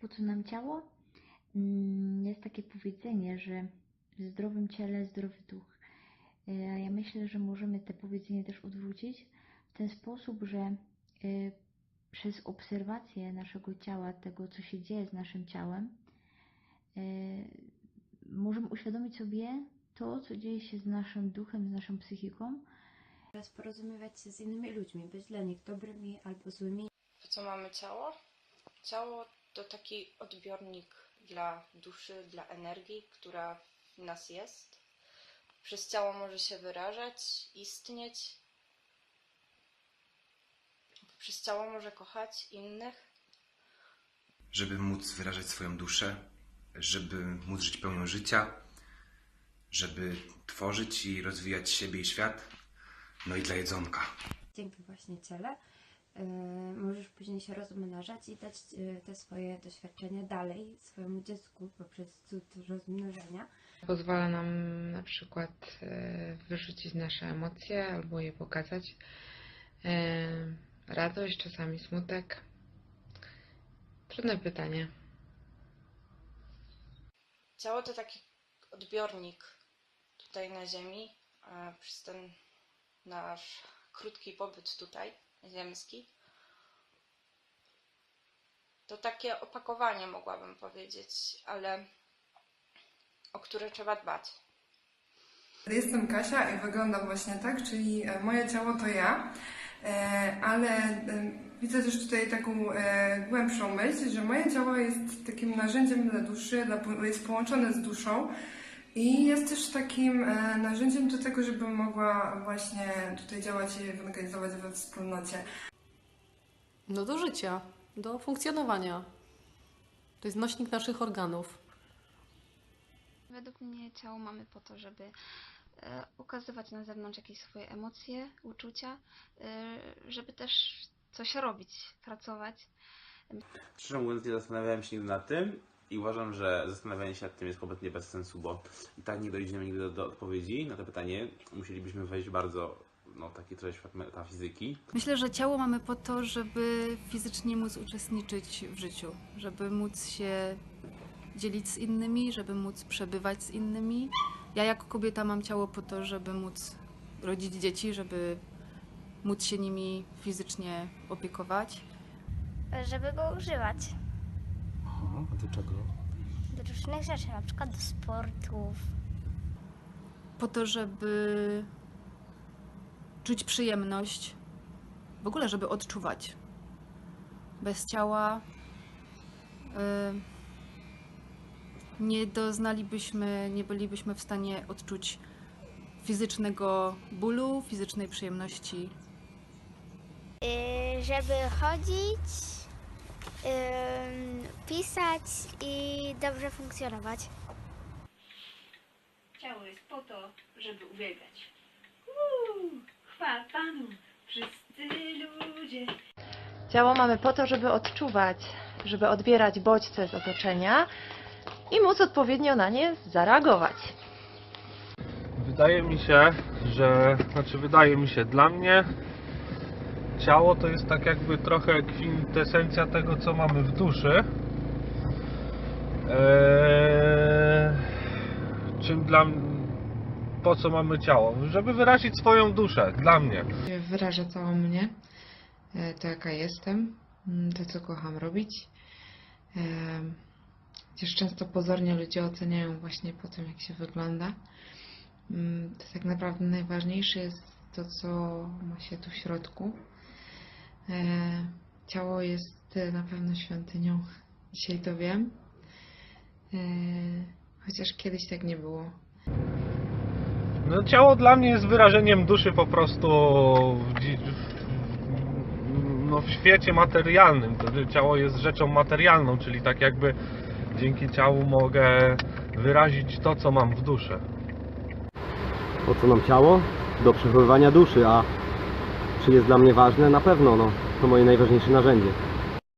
po co nam ciało? Mm, Jest takie powiedzenie, że w zdrowym ciele zdrowy duch. E, A ja myślę, że możemy te powiedzenie też odwrócić w ten sposób, że e, przez obserwację naszego ciała, tego co się dzieje z naszym ciałem, e, możemy uświadomić sobie to, co dzieje się z naszym duchem, z naszą psychiką, Teraz porozumiewać się z innymi ludźmi, być dla nich dobrymi albo złymi. Po co mamy ciało? Ciało to taki odbiornik dla duszy, dla energii, która w nas jest. Przez ciało może się wyrażać, istnieć. Przez ciało może kochać innych. żeby móc wyrażać swoją duszę, żeby móc żyć pełnią życia, żeby tworzyć i rozwijać siebie i świat, no i dla jedzonka. Dzięki właśnie ciele możesz później się rozmnażać i dać y, te swoje doświadczenia dalej swojemu dziecku poprzez cud rozmnożenia. Pozwala nam na przykład e, wyrzucić nasze emocje albo je pokazać. E, Radość, czasami smutek. Trudne pytanie. Ciało to taki odbiornik tutaj na Ziemi e, przez ten nasz krótki pobyt tutaj, ziemski. To takie opakowanie, mogłabym powiedzieć, ale o które trzeba dbać. Jestem Kasia i wyglądam właśnie tak, czyli e, moje ciało to ja, e, ale e, widzę też tutaj taką głębszą myśl, że moje ciało jest takim narzędziem dla duszy, jest połączone z duszą i jest też takim e, narzędziem do tego, żeby mogła właśnie tutaj działać i ewangelizować we wspólnocie. No do życia, do funkcjonowania. To jest nośnik naszych organów. Według mnie ciało mamy po to, żeby e, ukazywać na zewnątrz jakieś swoje emocje, uczucia, e, żeby też coś robić, pracować. Szczerze mówiąc, nie zastanawiałem się nigdy nad tym i uważam, że zastanawianie się nad tym jest kompletnie bez sensu, bo i tak nie dojdziemy nigdy do, do odpowiedzi na to pytanie. Musielibyśmy wejść bardzo, no, taki trochę świat metafizyki. Myślę, że ciało mamy po to, żeby fizycznie móc uczestniczyć w życiu, żeby móc się dzielić z innymi, żeby móc przebywać z innymi. Ja jako kobieta mam ciało po to, żeby móc rodzić dzieci, żeby móc się nimi fizycznie opiekować. żeby go używać a do czego? do różnych rzeczy, na przykład do sportów. Po to, żeby czuć przyjemność, w ogóle, żeby odczuwać. Bez ciała y, nie doznalibyśmy, nie bylibyśmy w stanie odczuć fizycznego bólu, fizycznej przyjemności. Yy, żeby chodzić, ym, pisać i dobrze funkcjonować. Ciało jest po to, żeby uwielbiać. Uuu, chwała Panu, wszyscy ludzie. Ciało mamy po to, żeby odczuwać, żeby odbierać bodźce z otoczenia i móc odpowiednio na nie zareagować. Wydaje mi się, że, znaczy wydaje mi się, dla mnie ciało to jest tak jakby trochę kwintesencja tego, co mamy w duszy. Eee, czym dla po co mamy ciało? Żeby wyrazić swoją duszę, dla mnie. Wyraża całą mnie, e, to jaka jestem, mm, to co kocham robić. E, Chociaż często pozornie ludzie oceniają właśnie po tym, jak się wygląda. Mm, To tak naprawdę najważniejsze jest to, co ma się tu w środku. E, Ciało jest e, na pewno świątynią. Dzisiaj to wiem. E, Chociaż kiedyś tak nie było. No, ciało dla mnie jest wyrażeniem duszy po prostu w, no, w świecie materialnym. To ciało jest rzeczą materialną, czyli tak jakby dzięki ciału mogę wyrazić to, co mam w duszy. Po co nam ciało? Do przechowywania duszy, a czy jest dla mnie ważne? Na pewno, no. To moje najważniejsze narzędzie.